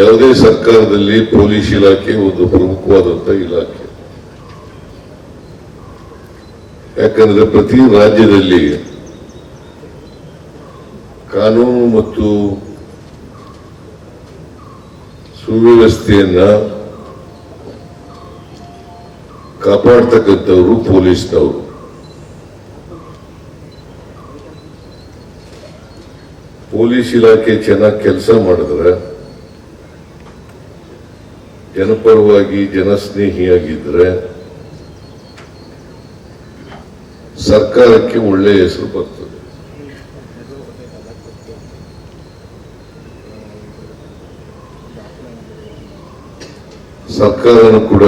ಯಾವುದೇ ಸರ್ಕಾರದಲ್ಲಿ ಪೊಲೀಸ್ ಇಲಾಖೆ ಒಂದು ಪ್ರಮುಖವಾದಂತ ಇಲಾಖೆ. ಯಾಕಂದ್ರೆ ಪ್ರತಿ ರಾಜ್ಯದಲ್ಲಿ ಕಾನೂನು ಮತ್ತು ಸುವ್ಯವಸ್ಥೆಯನ್ನ ಕಾಪಾಡ್ತಕ್ಕಂಥವ್ರು ಪೊಲೀಸ್ನವರು. ಪೊಲೀಸ್ ಇಲಾಖೆ ಚೆನ್ನಾಗಿ ಕೆಲಸ ಮಾಡಿದ್ರೆ ಜನಪರವಾಗಿ ಜನಸ್ನೇಹಿಯಾಗಿದ್ರೆ ಸರ್ಕಾರಕ್ಕೆ ಒಳ್ಳೆಯ ಹೆಸರು ಬರ್ತದೆ. ಸರ್ಕಾರನು ಕೂಡ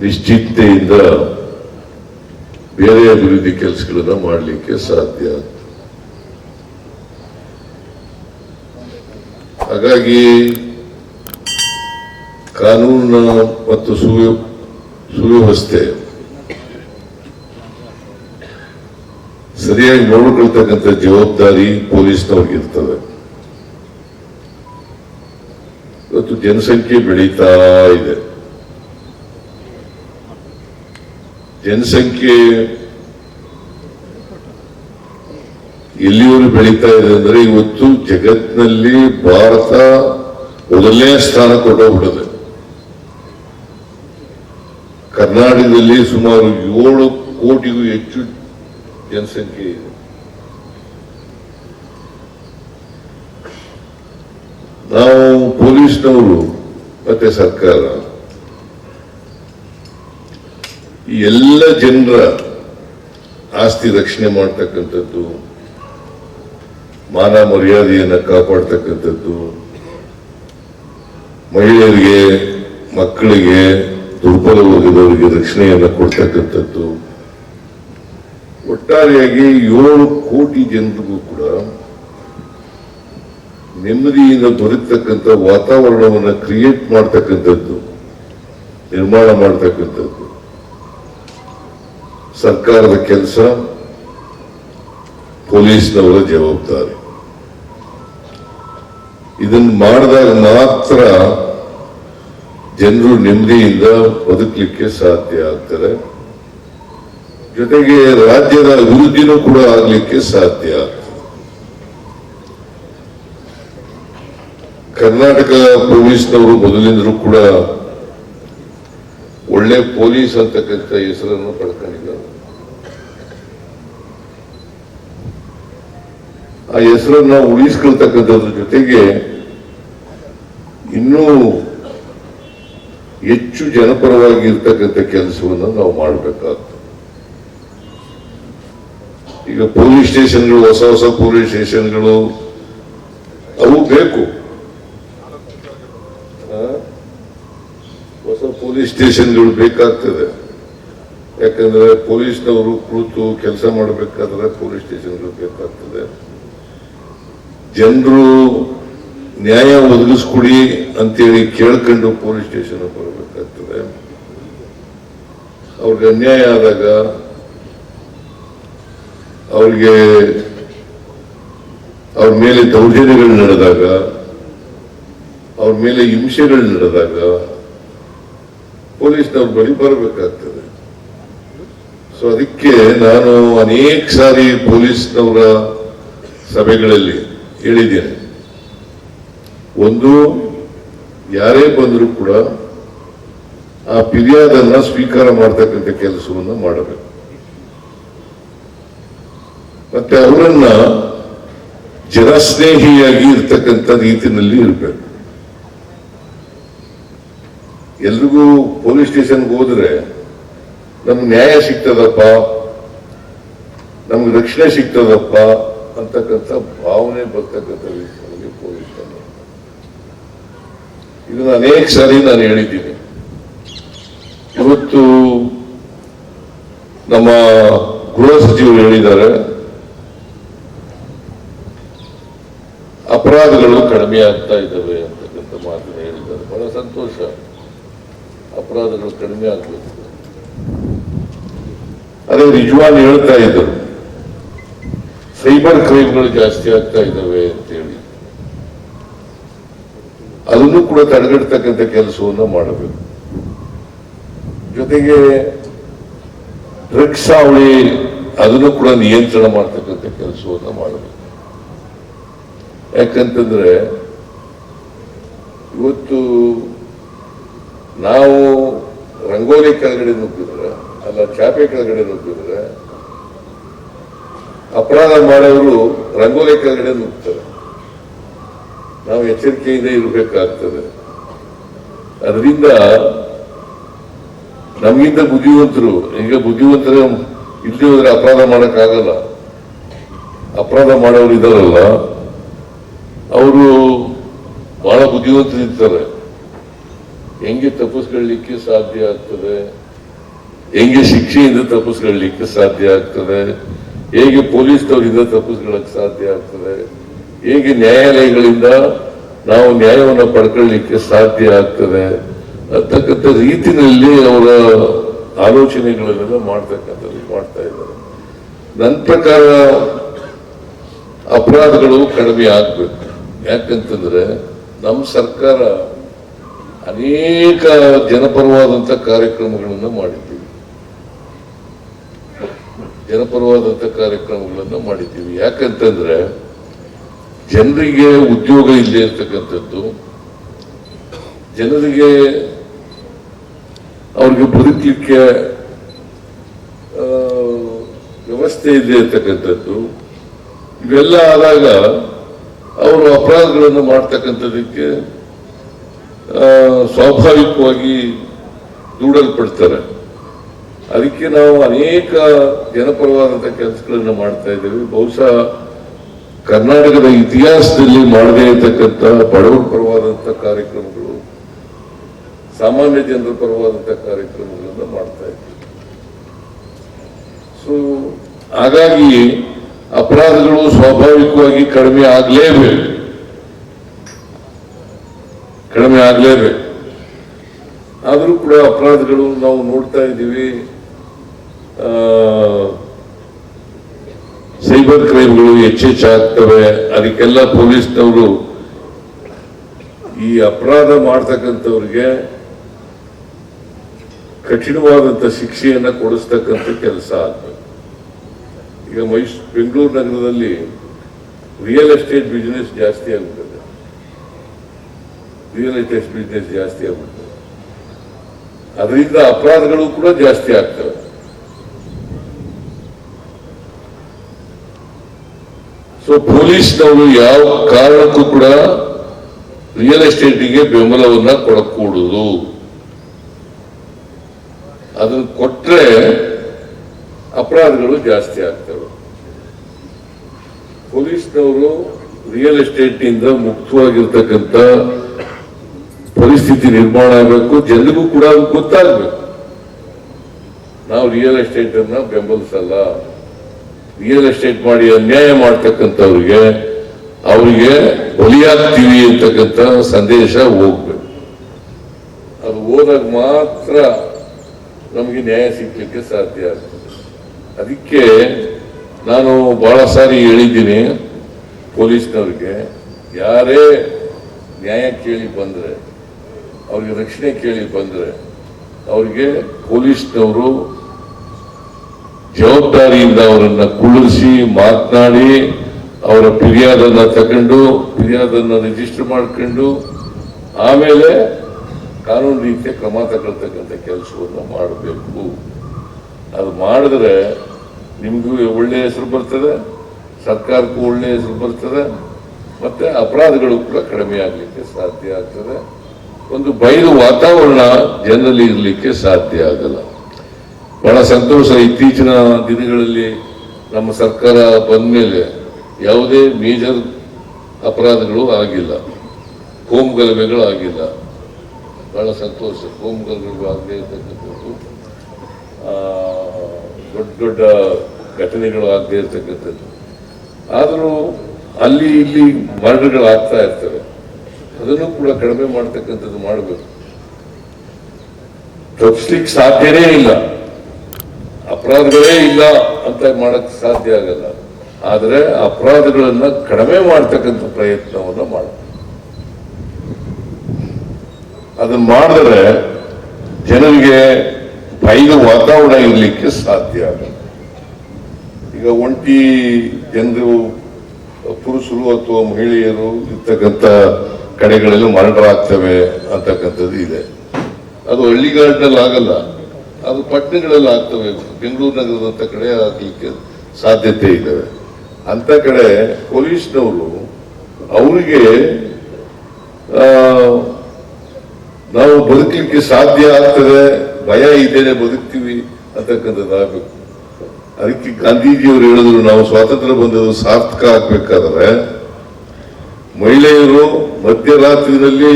ನಿಶ್ಚಿತೆಯಿಂದ ಬೇರೆ ಅಭಿವೃದ್ಧಿ ಕೆಲಸಗಳನ್ನ ಮಾಡಲಿಕ್ಕೆ ಸಾಧ್ಯ. ಹಾಗಾಗಿ ಕಾನೂನು ಮತ್ತು ಸುವ್ಯ ಸುವ್ಯವಸ್ಥೆ ಸರಿಯಾಗಿ ನೋಡಿಕೊಳ್ತಕ್ಕಂಥ ಜವಾಬ್ದಾರಿ ಪೊಲೀಸ್ನವ್ರಿಗಿರ್ತದೆ. ಇವತ್ತು ಜನಸಂಖ್ಯೆ ಬೆಳೀತಾ ಇದೆ. ಜನಸಂಖ್ಯೆ ಬೆಳೀತಾ ಇದೆ ಅಂದ್ರೆ ಇವತ್ತು ಜಗತ್ತಿನಲ್ಲಿ ಭಾರತ ಮೊದಲನೇ ಸ್ಥಾನ ಕೊಟ್ಟೋಗ್ಬಿಡುತ್ತೆ ಕರ್ನಾಟಕದಲ್ಲಿ ಸುಮಾರು ಏಳು ಕೋಟಿಗೂ ಹೆಚ್ಚು ಜನಸಂಖ್ಯೆ ಇದೆ. ನಾವು ಪೊಲೀಸ್ನವರು ಮತ್ತೆ ಸರ್ಕಾರ ಎಲ್ಲ ಜನರ ಆಸ್ತಿ ರಕ್ಷಣೆ ಮಾಡ್ತಕ್ಕಂಥದ್ದು ಮಾನ ಮರ್ಯಾದೆಯನ್ನು ಕಾಪಾಡ್ತಕ್ಕಂಥದ್ದು. ಮಹಿಳೆಯರಿಗೆ, ಮಕ್ಕಳಿಗೆ ದುರ್ಬಲವಾಗಿದ್ದವರಿಗೆ ರಕ್ಷಣೆಯನ್ನು ಕೊಡ್ತಕ್ಕಂಥದ್ದು. ಒಟ್ಟಾರೆಯಾಗಿ ಏಳು ಕೋಟಿ ಜನರಿಗೂ ಕೂಡ ನೆಮ್ಮದಿಯಿಂದ ದೊರೆತಕ್ಕಂಥ ವಾತಾವರಣವನ್ನು ಕ್ರಿಯೇಟ್ ಮಾಡ್ತಕ್ಕಂಥದ್ದು, ನಿರ್ಮಾಣ ಮಾಡ್ತಕ್ಕಂಥದ್ದು. ಸರ್ಕಾರದ ಕೆಲಸ, ಪೊಲೀಸ್ನವರ ಜವಾಬ್ದಾರಿ. ಇದನ್ನು ಮಾಡಿದಾಗ ಮಾತ್ರ ಜನರು ನೆಮ್ಮದಿಯಿಂದ ಬದುಕಲಿಕ್ಕೆ ಸಾಧ್ಯ ಆಗ್ತಾರೆ ಜೊತೆಗೆ ರಾಜ್ಯದ ಅಭಿವೃದ್ಧಿನೂ ಕೂಡ ಆಗಲಿಕ್ಕೆ ಸಾಧ್ಯ ಆಗ್ತದೆ. ಕರ್ನಾಟಕ ಪೊಲೀಸ್ನವರು ಮೊದಲಿಂದಲೂ ಕೂಡ ಒಳ್ಳೆ ಪೊಲೀಸ್ ಅಂತಕ್ಕಂಥ ಹೆಸರನ್ನು ಪಡ್ಕೊಂಡಿದ್ದಾರೆ ಆ ಹೆಸರನ್ನ ಉಳಿಸ್ಕೊಳ್ತಕ್ಕಂಥದ್ರ ಜೊತೆಗೆ ಇನ್ನೂ ಹೆಚ್ಚು ಜನಪರವಾಗಿ ಇರ್ತಕ್ಕಂಥ ಕೆಲಸವನ್ನು ನಾವು ಮಾಡಬೇಕಾಗ್ತದೆ. ಈಗ ಪೊಲೀಸ್ ಸ್ಟೇಷನ್ಗಳು, ಹೊಸ ಹೊಸ ಪೊಲೀಸ್ ಸ್ಟೇಷನ್ಗಳು, ಅವು ಬೇಕು? ಹೊಸ ಪೊಲೀಸ್ ಸ್ಟೇಷನ್ಗಳು ಬೇಕಾಗ್ತದೆ. ಯಾಕಂದ್ರೆ ಪೊಲೀಸ್ನವರು ಕುಳಿತು ಕೆಲಸ ಮಾಡಬೇಕಾದ್ರೆ ಪೊಲೀಸ್ ಸ್ಟೇಷನ್ಗಳು ಬೇಕಾಗ್ತದೆ. ಜನರು ನ್ಯಾಯ ಒದಗಿಸ್ಕೊಡಿ ಅಂತೇಳಿ ಕೇಳ್ಕೊಂಡು ಪೊಲೀಸ್ ಸ್ಟೇಷನ್ ಬರಬೇಕಾಗ್ತದೆ. ಅವ್ರಿಗೆ ಅನ್ಯಾಯ ಆದಾಗ ಅವ್ರಿಗೆ ಅವ್ರ ಮೇಲೆ ದೌರ್ಜನ್ಯಗಳು ನಡೆದಾಗ, ಅವ್ರ ಮೇಲೆ ಹಿಂಸೆಗಳು ನಡೆದಾಗ ಪೊಲೀಸ್ನವ್ರ ಬಳಿ ಬರಬೇಕಾಗ್ತದೆ. ಸೊ ಅದಕ್ಕೆ ನಾನು ಅನೇಕ ಸಾರಿ ಪೊಲೀಸ್ನವರ ಸಭೆಗಳಲ್ಲಿ ಹೇಳಿದ್ದೇನೆ. ಒಂದು, ಯಾರೇ ಬಂದರೂ ಕೂಡ ಆ ಫಿರ್ಯಾದನ್ನ ಸ್ವೀಕಾರ ಮಾಡ್ತಕ್ಕಂಥ ಕೆಲಸವನ್ನು ಮಾಡಬೇಕು. ಮತ್ತೆ ಅವರನ್ನ ಜನಸ್ನೇಹಿಯಾಗಿ ಇರ್ತಕ್ಕಂಥ ರೀತಿಯಲ್ಲಿ ಇರಬೇಕು. ಎಲ್ರಿಗೂ ಪೊಲೀಸ್ ಸ್ಟೇಷನ್ಗೆ ಹೋದ್ರೆ ನಮ್ಗೆ ನ್ಯಾಯ ಸಿಗ್ತದಪ್ಪ, ನಮ್ಗೆ ರಕ್ಷಣೆ ಸಿಗ್ತದಪ್ಪ ಅಂತಕ್ಕಂಥ ಭಾವನೆ ಬರ್ತಕ್ಕಂಥ ವಿಷಯದಲ್ಲಿ ಪೊಲೀಸ್ ಇದನ್ನ ಅನೇಕ ಸಾರಿ ನಾನು ಹೇಳಿದ್ದೀನಿ. ಇವತ್ತು ನಮ್ಮ ಗೃಹ ಸಚಿವರು ಹೇಳಿದ್ದಾರೆ, ಅಪರಾಧಗಳು ಕಡಿಮೆ ಆಗ್ತಾ ಇದ್ದಾವೆ ಅಂತಕ್ಕಂಥ ಮಾತನ್ನು ಹೇಳಿದ್ದಾರೆ. ಬಹಳ ಸಂತೋಷ. ಅಪರಾಧಗಳು ಕಡಿಮೆ ಆಗಬೇಕು. ಅದೇ ನಿಜವಾಗಿ ಹೇಳ್ತಾ ಇದ್ದರು. ಸೈಬರ್ ಕ್ರೈಮ್ಗಳು ಜಾಸ್ತಿ ಆಗ್ತಾ ಇದ್ದಾವೆ ಅಂತೇಳಿ. ಅದನ್ನು ಕೂಡ ತಡೆಗಟ್ಟತಕ್ಕಂಥ ಕೆಲಸವನ್ನು ಮಾಡಬೇಕು. ಜೊತೆಗೆ ಡ್ರಗ್ಸ್ ಅವಳಿ ಅದನ್ನು ಕೂಡ ನಿಯಂತ್ರಣ ಮಾಡ್ತಕ್ಕಂಥ ಕೆಲಸವನ್ನು ಮಾಡಬೇಕು. ಯಾಕಂತಂದ್ರೆ, ಇವತ್ತು ನಾವು ರಂಗೋಲಿ ಕೆಳಗಡೆ ನುಗ್ಗಿದ್ರೆ, ಅಲ್ಲ ಚಾಪೆ ಕೆಳಗಡೆ ನುಗ್ಗಿದ್ರೆ ಅಪರಾಧ ಮಾಡೋರು ರಂಗೋಲಿ ಕೆಳಗಡೆ ನುಗ್ತಾರೆ. ನಾವು ಎಚ್ಚರಿಕೆಯಿಂದ ಇರಬೇಕಾಗ್ತದೆ. ಅದರಿಂದ ನಮಗಿಂತ ಬುದ್ಧಿವಂತರು, ಈಗ ಬುದ್ಧಿವಂತರ ಇಲ್ಲಿ ಹೋದ್ರೆ ಅಪರಾಧ ಮಾಡೋಕ್ಕಾಗಲ್ಲ. ಅಪರಾಧ ಮಾಡೋರು ಇದಾರಲ್ಲ ಅವರು ಬಹಳ ಬುದ್ಧಿವಂತರಿರ್ತಾರೆ. ಹೆಂಗೆ ತಪ್ಪಿಸ್ಕೊಳ್ಳಿಕ್ಕೆ ಸಾಧ್ಯ ಆಗ್ತದೆ? ಹೆಂಗೆ ಶಿಕ್ಷೆಯಿಂದ ತಪ್ಪಿಸ್ಕೊಳ್ಳಿಕ್ಕೆ ಸಾಧ್ಯ ಆಗ್ತದೆ? ಹೇಗೆ ಪೊಲೀಸ್ನವರಿಂದ ತಪ್ಪಿಸ್ಕೊಳ್ಳಕ್ಕೆ ಸಾಧ್ಯ ಆಗ್ತದೆ? ಹೇಗೆ ನ್ಯಾಯಾಲಯಗಳಿಂದ ನಾವು ನ್ಯಾಯವನ್ನು ಪಡ್ಕೊಳ್ಳಿಕ್ಕೆ ಸಾಧ್ಯ ಆಗ್ತದೆ? ಅಂತಕ್ಕಂಥ ರೀತಿಯಲ್ಲಿ ಅವರ ಆಲೋಚನೆಗಳನ್ನೆಲ್ಲ ಮಾಡ್ತಕ್ಕಂಥದ್ದು ಮಾಡ್ತಾ ಇದ್ದಾರೆ. ನನ್ನ ಪ್ರಕಾರ ಅಪರಾಧಗಳು ಕಡಿಮೆ ಆಗ್ಬೇಕು. ಯಾಕಂತಂದ್ರೆ ನಮ್ಮ ಸರ್ಕಾರ ಅನೇಕ ಜನಪರವಾದಂಥ ಕಾರ್ಯಕ್ರಮಗಳನ್ನು ಮಾಡಿದ್ದೀವಿ ಜನಪರವಾದಂಥ ಕಾರ್ಯಕ್ರಮಗಳನ್ನು ಮಾಡಿದ್ದೀವಿ. ಯಾಕಂತಂದ್ರೆ ಜನರಿಗೆ ಉದ್ಯೋಗ ಇಲ್ಲದೆ ಇರ್ತಕ್ಕಂಥದ್ದು ಜನರಿಗೆ ಅವ್ರಿಗೆ ಬದುಕಲಿಕ್ಕೆ ವ್ಯವಸ್ಥೆ ಇದೆ ಇರ್ತಕ್ಕಂಥದ್ದು ಇವೆಲ್ಲ ಆದಾಗ ಅವರು ಅಪರಾಧಗಳನ್ನು ಮಾಡ್ತಕ್ಕಂಥದ್ದಕ್ಕೆ ಆ, ಸ್ವಾಭಾವಿಕವಾಗಿ ದೂಡಲ್ಪಡ್ತಾರೆ. ಅದಕ್ಕೆ ನಾವು ಅನೇಕ ಜನಪರವಾದಂಥ ಕೆಲಸಗಳನ್ನು ಮಾಡ್ತಾ ಇದ್ದೇವೆ. ಬಹುಶಃ ಕರ್ನಾಟಕದ ಇತಿಹಾಸದಲ್ಲಿ ಮಾಡದೇ ಇರತಕ್ಕಂಥ ಬಡವರ ಕಾರ್ಯಕ್ರಮಗಳು, ಸಾಮಾನ್ಯ ಜನರ ಪರವಾದಂಥ ಕಾರ್ಯಕ್ರಮಗಳನ್ನು ಮಾಡ್ತಾ ಇದ್ದೇವೆ. ಸೊ ಹಾಗಾಗಿ ಅಪರಾಧಗಳು ಸ್ವಾಭಾವಿಕವಾಗಿ ಕಡಿಮೆ ಆಗಲೇಬೇಕು. ಕಡಿಮೆ ಆಗಲೇಬೇಕು. ಆದರೂ ಕೂಡ ಅಪರಾಧಗಳು ನಾವು ನೋಡ್ತಾ ಇದ್ದೀವಿ. ಸೈಬರ್ ಕ್ರೈಮ್ಗಳು ಹೆಚ್ಚೆಚ್ಚಾಗ್ತವೆ. ಅದಕ್ಕೆಲ್ಲ ಪೊಲೀಸ್ನವರು ಈ ಅಪರಾಧ ಮಾಡ್ತಕ್ಕಂಥವ್ರಿಗೆ ಕಠಿಣವಾದಂಥ ಶಿಕ್ಷೆಯನ್ನ ಕೊಡಿಸ್ತಕ್ಕಂಥ ಕೆಲಸ ಆಗ್ತದೆ ಈಗ ಮೈಸ್, ಬೆಂಗಳೂರು ನಗರದಲ್ಲಿ ರಿಯಲ್ ಎಸ್ಟೇಟ್ ಬಿಸ್ನೆಸ್ ಜಾಸ್ತಿ ಆಗ್ಬಿಟ್ಟಿದೆ. ರಿಯಲ್ ಎಸ್ಟೇಟ್ ಬಿಸ್ನೆಸ್ ಜಾಸ್ತಿ ಆಗ್ಬಿಟ್ಟಿದೆ. ಅದರಿಂದ ಅಪರಾಧಗಳು ಕೂಡ ಜಾಸ್ತಿ ಆಗ್ತವೆ. ಸೊ ಪೊಲೀಸ್ನವರು ಯಾವ ಕಾರಣಕ್ಕೂ ಕೂಡ ರಿಯಲ್ ಎಸ್ಟೇಟಿಗೆ ಬೆಂಬಲವನ್ನ ಕೊಡಕೂಡುದು. ಅದನ್ನು ಕೊಟ್ರೆ ಅಪರಾಧಗಳು ಜಾಸ್ತಿ ಆಗ್ತವೆ. ಪೊಲೀಸ್ನವರು ರಿಯಲ್ ಎಸ್ಟೇಟ್ನಿಂದ ಮುಕ್ತವಾಗಿರ್ತಕ್ಕಂಥ ಪರಿಸ್ಥಿತಿ ನಿರ್ಮಾಣ ಆಗಬೇಕು, ಜನರಿಗೂ ಕೂಡ ಗೊತ್ತಾಗಬೇಕು. ನಾವು ರಿಯಲ್ ಎಸ್ಟೇಟ್ ಅನ್ನ ಬೆಂಬಲಿಸಲ್ಲ. ರಿಯಲ್ ಎಸ್ಟೇಟ್ ಮಾಡಿ ಅನ್ಯಾಯ ಮಾಡ್ತಕ್ಕಂಥವ್ರಿಗೆ ಅವರಿಗೆ ಬಲಿಯಾಗ್ತೀವಿ ಅಂತಕ್ಕಂಥ ಸಂದೇಶ ಹೋಗ್ಬೇಕು. ಅದು ಹೋದಾಗ ಮಾತ್ರ ನಮಗೆ ನ್ಯಾಯ ಸಿಗ್ಲಿಕ್ಕೆ ಸಾಧ್ಯ ಆಗ್ತದೆ. ಅದಕ್ಕೆ ನಾನು ಬಹಳ ಸಾರಿ ಹೇಳಿದ್ದೀನಿ ಪೊಲೀಸ್ನವ್ರಿಗೆ, ಯಾರೇ ನ್ಯಾಯ ಕೇಳಿ ಬಂದರೆ, ಅವ್ರಿಗೆ ರಕ್ಷಣೆ ಕೇಳಿ ಬಂದರೆ, ಅವ್ರಿಗೆ ಪೊಲೀಸ್ನವರು ಜವಾಬ್ದಾರಿಯಿಂದ ಅವರನ್ನ ಕುಳ್ಳಿಸಿ ಮಾತನಾಡಿ ಅವರ ಫಿರ್ಯಾದನ್ನ ತಗೊಂಡು, ಫಿರ್ಯಾದನ್ನ ರಿಜಿಸ್ಟರ್ ಮಾಡ್ಕೊಂಡು, ಆಮೇಲೆ ಕಾನೂನು ರೀತಿಯ ಕ್ರಮ ತಗೊಳ್ತಕ್ಕಂಥ ಕೆಲಸವನ್ನು ಮಾಡಬೇಕು. ಅದು ಮಾಡಿದ್ರೆ ನಿಮಗೂ ಒಳ್ಳೆಯ ಹೆಸರು ಬರ್ತದೆ, ಸರ್ಕಾರಕ್ಕೂ ಒಳ್ಳೆಯ ಹೆಸರು ಬರ್ತದೆ, ಮತ್ತೆ ಅಪರಾಧಗಳು ಕೂಡ ಕಡಿಮೆ ಆಗಲಿಕ್ಕೆ ಸಾಧ್ಯ ಆಗ್ತದೆ. ಒಂದು ಬಯಲು ವಾತಾವರಣ ಜನರಲ್ಲಿ ಇರಲಿಕ್ಕೆ ಸಾಧ್ಯ ಆಗಲ್ಲ. ಬಹಳ ಸಂತೋಷ ಇತ್ತೀಚಿನ ದಿನಗಳಲ್ಲಿ ನಮ್ಮ ಸರ್ಕಾರ ಬಂದ ಮೇಲೆ ಯಾವುದೇ ಮೇಜರ್ ಅಪರಾಧಗಳು ಆಗಿಲ್ಲ. ಹೋಮ್ ಗಲಭೆಗಳು ಆಗಿಲ್ಲ. ಬಹಳ ಸಂತೋಷ. ಹೋಮ್ ಗಲಭೆಗಳು ಆಗದೇ ಇರತಕ್ಕಂಥದ್ದು ದೊಡ್ಡ ದೊಡ್ಡ ಘಟನೆಗಳು ಆಗದೇ ಇರತಕ್ಕಂಥದ್ದು ಆದರೂ ಅಲ್ಲಿ ಇಲ್ಲಿ ಮರಣಗಳು ಆಗ್ತಾ ಇರ್ತವೆ. ಅದನ್ನು ಕೂಡ ಕಡಿಮೆ ಮಾಡ್ತಕ್ಕಂಥದ್ದು ಮಾಡಬೇಕು. ತಪ್ಪಿಸ್ಲಿಕ್ಕೆ ಸಾಧ್ಯನೇ ಇಲ್ಲ. ಅಪರಾಧಗಳೇ ಇಲ್ಲ ಅಂತ ಮಾಡಕ್ ಸಾಧ್ಯ ಆಗಲ್ಲ. ಆದರೆ ಅಪರಾಧಗಳನ್ನ ಕಡಿಮೆ ಮಾಡ್ತಕ್ಕಂಥ ಪ್ರಯತ್ನವನ್ನು ಮಾಡಬೇಕು. ಅದನ್ನ ಮಾಡಿದ್ರೆ ಜನರಿಗೆ ಭಯದ ವಾತಾವರಣ ಇರಲಿಕ್ಕೆ ಸಾಧ್ಯ ಆಗಲ್ಲ. ಈಗ ಒಂಟಿ ಜನರು, ಪುರುಷರು ಅಥವಾ ಮಹಿಳೆಯರು ಇರ್ತಕ್ಕಂಥ ಕಡೆಗಳಲ್ಲಿ ಮರಣರಾಗ್ತವೆ ಅಂತಕ್ಕಂಥದ್ದು ಇದೆ. ಅದು ಹಳ್ಳಿಗಾಡಿನಲ್ಲಿ ಆಗಲ್ಲ. ಅದು ಪಟ್ಟಣಗಳಲ್ಲಿ ಆಗ್ತವೆ. ಬೆಂಗಳೂರು ನಗರದಂತ ಕಡೆ ಆಗಲಿಕ್ಕೆ ಸಾಧ್ಯತೆ ಇದ್ದಾವೆ. ಅಂತ ಕಡೆ ಪೊಲೀಸ್ನವರು ಅವರಿಗೆ ನಾವು ಬದುಕಲಿಕ್ಕೆ ಸಾಧ್ಯ ಆಗ್ತದೆ, ಭಯ ಇದ್ದೇನೆ ಬದುಕ್ತೀವಿ ಅಂತಕ್ಕಂಥದ್ದಾಗಬೇಕು. ಅದಕ್ಕೆ ಗಾಂಧೀಜಿಯವರು ಹೇಳಿದ್ರು, ನಾವು ಸ್ವಾತಂತ್ರ್ಯ ಬಂದದ್ದು ಸಾರ್ಥಕ ಆಗ್ಬೇಕಾದ್ರೆ, ಮಹಿಳೆಯರು ಮಧ್ಯರಾತ್ರಿನಲ್ಲಿ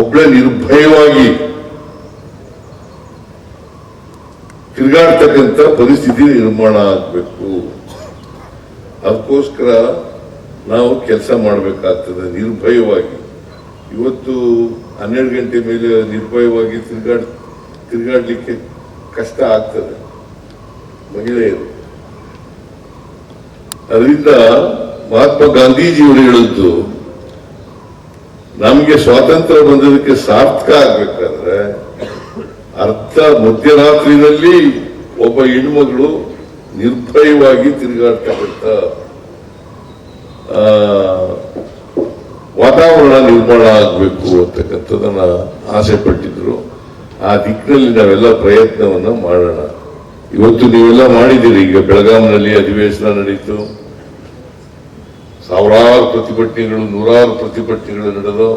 ಒಬ್ಬಳೆ ನಿರ್ಭಯವಾಗಿ ತಿರುಗಾಡ್ತಕ್ಕಂಥ ಪರಿಸ್ಥಿತಿ ನಿರ್ಮಾಣ ಆಗಬೇಕು? ಅದಕ್ಕೋಸ್ಕರ ನಾವು ಕೆಲಸ ಮಾಡಬೇಕಾಗ್ತದೆ ನಿರ್ಭಯವಾಗಿ. ಇವತ್ತು ಹನ್ನೆರಡು ಗಂಟೆ ಮೇಲೆ ನಿರ್ಭಯವಾಗಿ ತಿರುಗಾಡ್, ತಿರ್ಗಾಡ್ಲಿಕ್ಕೆ ಕಷ್ಟ ಆಗ್ತದೆ ಮಹಿಳೆಯರು. ಅದರಿಂದ ಮಹಾತ್ಮ ಗಾಂಧೀಜಿಯವರು ಹೇಳಿದ್ದು, ನಮಗೆ ಸ್ವಾತಂತ್ರ್ಯ ಬಂದದಕ್ಕೆ ಸಾರ್ಥಕ ಆಗ್ಬೇಕಾದ್ರೆ ಅರ್ಧ ಮಧ್ಯರಾತ್ರಿನಲ್ಲಿ ಒಬ್ಬ ಹೆಣ್ಮಗಳು ನಿರ್ಭಯವಾಗಿ ತಿರುಗಾಡ್ತಕ್ಕಂಥ ವಾತಾವರಣ ನಿರ್ಮಾಣ ಆಗಬೇಕು ಅಂತಕ್ಕಂಥದ್ದನ್ನ ಆಸೆ ಪಟ್ಟಿದ್ರು. ಆ ದಿಕ್ಕಿನಲ್ಲಿ ನಾವೆಲ್ಲ ಪ್ರಯತ್ನವನ್ನ ಮಾಡೋಣ. ಇವತ್ತು ನೀವೆಲ್ಲ ಮಾಡಿದ್ದೀರಿ. ಈಗ ಬೆಳಗಾಂನಲ್ಲಿ ಅಧಿವೇಶನ ನಡೀತು. ಸಾವಿರಾರು ಪ್ರತಿಭಟನೆಗಳು, ನೂರಾರು ಪ್ರತಿಭಟನೆಗಳು ನಡೆದು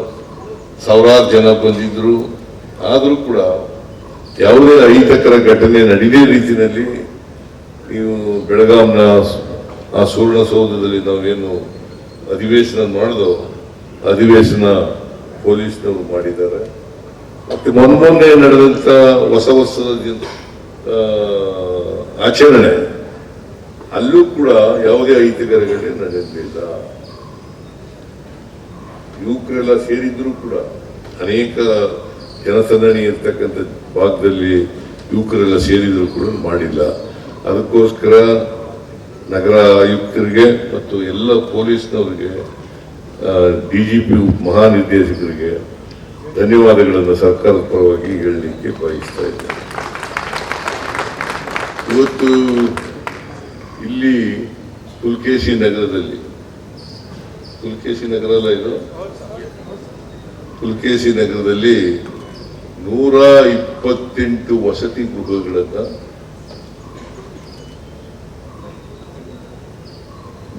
ಸಾವಿರಾರು ಜನ ಬಂದಿದ್ರು. ಆದರೂ ಕೂಡ ಯಾವುದೇ ಅಹಿತಕರ ಘಟನೆ ನಡೆದೇ ರೀತಿಯಲ್ಲಿ ನೀವು ಬೆಳಗಾಂನ ಆ ಸುವರ್ಣಸೌಧದಲ್ಲಿ ನಾವೇನು ಅಧಿವೇಶನ ಮಾಡಿದೋ ಅಧಿವೇಶನ ಪೊಲೀಸ್ನವರು ಮಾಡಿದ್ದಾರೆ. ಮತ್ತೆ ಮೊನ್ನೆ ನಡೆದಂಥ ಹೊಸ ವರ್ಷದ ಆಚರಣೆ, ಅಲ್ಲೂ ಕೂಡ ಯಾವುದೇ ಅಹಿತಕರ ಘಟನೆ ನಡೆಯಲಿಲ್ಲ ಯುವಕರೆಲ್ಲ ಸೇರಿದ್ರು ಕೂಡ ಅನೇಕ ಜನಸಂದಣಿ ಇರ್ತಕ್ಕಂಥ ಭಾಗದಲ್ಲಿ ಯುವಕರೆಲ್ಲ ಸೇರಿದ್ರು ಕೂಡ ಮಾಡಿಲ್ಲ. ಅದಕ್ಕೋಸ್ಕರ ನಗರ ಆಯುಕ್ತರಿಗೆ ಮತ್ತು ಎಲ್ಲ ಪೊಲೀಸ್ನವರಿಗೆ ಡಿ ಜಿ ಪಿ ಮಹಾನಿರ್ದೇಶಕರಿಗೆ ಧನ್ಯವಾದಗಳನ್ನು ಸರ್ಕಾರದ ಪರವಾಗಿ ಹೇಳಲಿಕ್ಕೆ ಬಯಸ್ತಾ ಇದ್ದೇನೆ. ಇವತ್ತು ಇಲ್ಲಿ ಪುಲ್ಕೇಶಿ ನಗರದಲ್ಲಿ, ಪುಲ್ಕೇಶಿ ನಗರ ಅಲ್ಲ ಇದು? ಪುಲ್ಕೇಶಿ ನಗರದಲ್ಲಿ ನೂರ ಇಪ್ಪತ್ತೆಂಟು ವಸತಿ ಗೃಹಗಳನ್ನ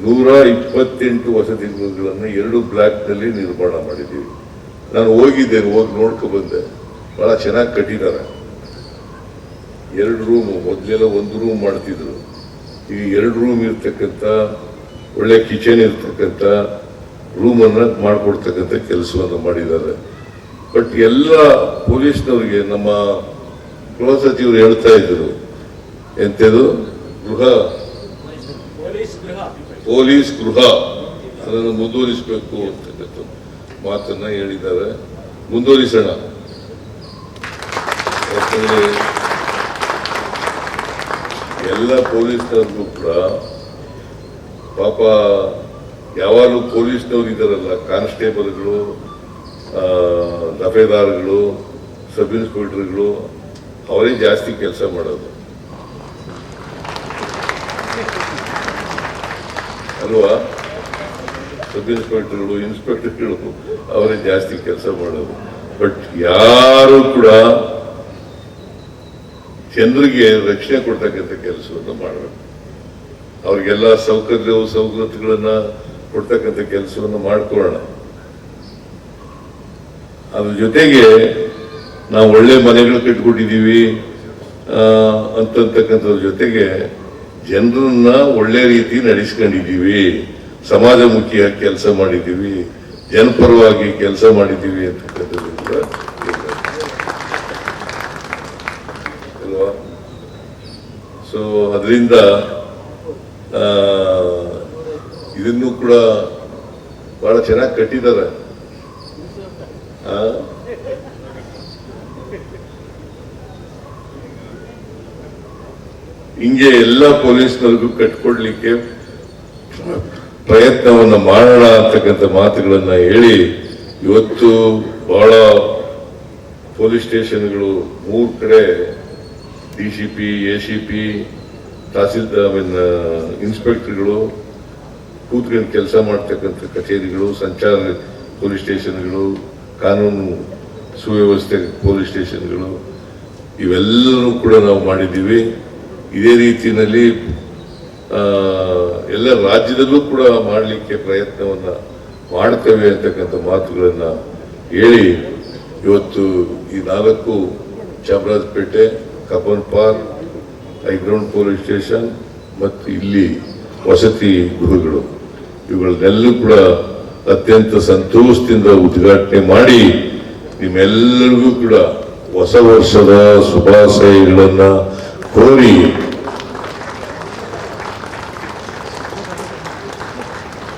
ನೂರ ಇಪ್ಪತ್ತೆಂಟು ವಸತಿ ಗೃಹಗಳನ್ನ ಎರಡು ಬ್ಲಾಕ್ನಲ್ಲಿ ನಿರ್ಮಾಣ ಮಾಡಿದ್ದೀವಿ. ನಾನು ಹೋಗಿದ್ದೆ, ಹೋಗಿ ನೋಡ್ಕೊ ಬಂದೆ. ಬಹಳ ಚೆನ್ನಾಗಿ ಕಟ್ಟಿದ್ದಾರೆ. ಎರಡು ರೂಮು, ಮೊದಲೆಲ್ಲ ಒಂದು ರೂಮ್ ಮಾಡ್ತಿದ್ರು. ಈಗ ಎರಡು ರೂಮ್ ಇರ್ತಕ್ಕಂಥ, ಒಳ್ಳೆ ಕಿಚನ್ ಇರ್ತಕ್ಕಂಥ, ರೂಮನ್ನು ಮಾಡಿಕೊಡ್ತಕ್ಕಂಥ ಕೆಲಸವನ್ನು ಮಾಡಿದ್ದಾರೆ. ಬಟ್ ಎಲ್ಲ ಪೊಲೀಸ್ನವರಿಗೆ ನಮ್ಮ ಗೃಹ ಸಚಿವರು ಹೇಳ್ತಾ ಇದ್ರು. ಎಂಥದ್ದು ಗೃಹ? ಪೊಲೀಸ್ ಗೃಹ. ಅದನ್ನು ಮುಂದುವರಿಸಬೇಕು ಅಂತಕ್ಕಂಥ ಮಾತನ್ನ ಹೇಳಿದ್ದಾರೆ. ಮುಂದುವರಿಸೋಣ. ಯಾಕಂದ್ರೆ ಎಲ್ಲ ಪೊಲೀಸ್ನವ್ರಿಗೂ ಕೂಡ ಪಾಪ ಯಾವಾಗಲೂ ಪೊಲೀಸ್ನವ್ರು ಇದ್ದಾರಲ್ಲ ಕಾನ್ಸ್ಟೇಬಲ್ಗಳು ದಫೇದಾರ್ಗಳು ಸಬ್ ಇನ್ಸ್ಪೆಕ್ಟರ್ಗಳು, ಅವರೇ ಜಾಸ್ತಿ ಕೆಲಸ ಮಾಡೋದು. ಅಲ್ವಾ? ಸಬ್ ಇನ್ಸ್ಪೆಕ್ಟರ್ಗಳು ಇನ್ಸ್ಪೆಕ್ಟರ್ಗಳು, ಅವರೇ ಜಾಸ್ತಿ ಕೆಲಸ ಮಾಡೋದು. ಬಟ್ ಯಾರು ಕೂಡ ಜನರಿಗೆ ರಕ್ಷಣೆ ಕೊಡ್ತಕ್ಕಂಥ ಕೆಲಸವನ್ನು ಮಾಡಬೇಕು. ಅವ್ರಿಗೆಲ್ಲ ಸೌಕರ್ಯವು ಸೌಕರ್ಯಗಳನ್ನು ಕೊಡ್ತಕ್ಕಂಥ ಕೆಲಸವನ್ನು ಮಾಡ್ಕೊಳ್ಳೋಣ. ಅದ್ರ ಜೊತೆಗೆ ನಾವು ಒಳ್ಳೆ ಮನೆಗಳು ಕಟ್ಕೊಂಡಿದ್ದೀವಿ ಅಂತಕ್ಕಂಥದ್ರ ಜೊತೆಗೆ ಜನರನ್ನ ಒಳ್ಳೆ ರೀತಿ ನಡೆಸ್ಕೊಂಡಿದ್ದೀವಿ. ಸಮಾಜಮುಖಿಯಾಗಿ ಕೆಲಸ ಮಾಡಿದ್ದೀವಿ, ಜನಪರವಾಗಿ ಕೆಲಸ ಮಾಡಿದ್ದೀವಿ ಅಂತಕ್ಕಂಥದ್ದು ಕೂಡ. ಅಲ್ವಾ? ಸೊ ಅದರಿಂದ ಇದನ್ನು ಕೂಡ ಬಹಳ ಚೆನ್ನಾಗಿ ಕಟ್ಟಿದ್ದಾರೆ ಆ? ಹಿಂಗೆ ಎಲ್ಲ ಪೊಲೀಸ್ನವ್ರಿಗೂ ಕಟ್ಕೊಡ್ಲಿಕ್ಕೆ ಪ್ರಯತ್ನವನ್ನು ಮಾಡೋಣ ಅಂತಕ್ಕಂಥ ಮಾತುಗಳನ್ನು ಹೇಳಿ ಇವತ್ತು ಬಹಳ ಪೊಲೀಸ್ ಸ್ಟೇಷನ್ಗಳು ಮೂರು ಕಡೆ D C P A C P tahsildar mean ಇನ್ಸ್ಪೆಕ್ಟರ್ಗಳು ಕೂತ್ಕೊಂಡು ಕೆಲಸ ಮಾಡ್ತಕ್ಕಂಥ ಕಚೇರಿಗಳು, ಸಂಚಾರ ಪೊಲೀಸ್ ಸ್ಟೇಷನ್ಗಳು, ಕಾನೂನು ಸುವ್ಯವಸ್ಥೆ ಪೊಲೀಸ್ ಸ್ಟೇಷನ್ಗಳು ಇವೆಲ್ಲರೂ ಕೂಡ ನಾವು ಮಾಡಿದ್ದೀವಿ. ಇದೇ ರೀತಿಯಲ್ಲಿ ಎಲ್ಲ ರಾಜ್ಯದಲ್ಲೂ ಕೂಡ ಮಾಡಲಿಕ್ಕೆ ಪ್ರಯತ್ನವನ್ನು ಮಾಡ್ತೇವೆ ಅಂತಕ್ಕಂಥ ಮಾತುಗಳನ್ನು ಹೇಳಿ, ಇವತ್ತು ಈ ನಾಲ್ಕು Chamarajpet, Cubbon park, High Ground police station ಮತ್ತು ಇಲ್ಲಿ ವಸತಿ ಗೃಹಗಳು. ಇವುಗಳನ್ನೆಲ್ಲೂ ಕೂಡ ಅತ್ಯಂತ ಸಂತೋಷದಿಂದ ಉದ್ಘಾಟನೆ ಮಾಡಿ, ನಿಮ್ಮೆಲ್ಲರಿಗೂ ಕೂಡ ಹೊಸ ವರ್ಷದ ಶುಭಾಶಯಗಳನ್ನು ಕೋರಿ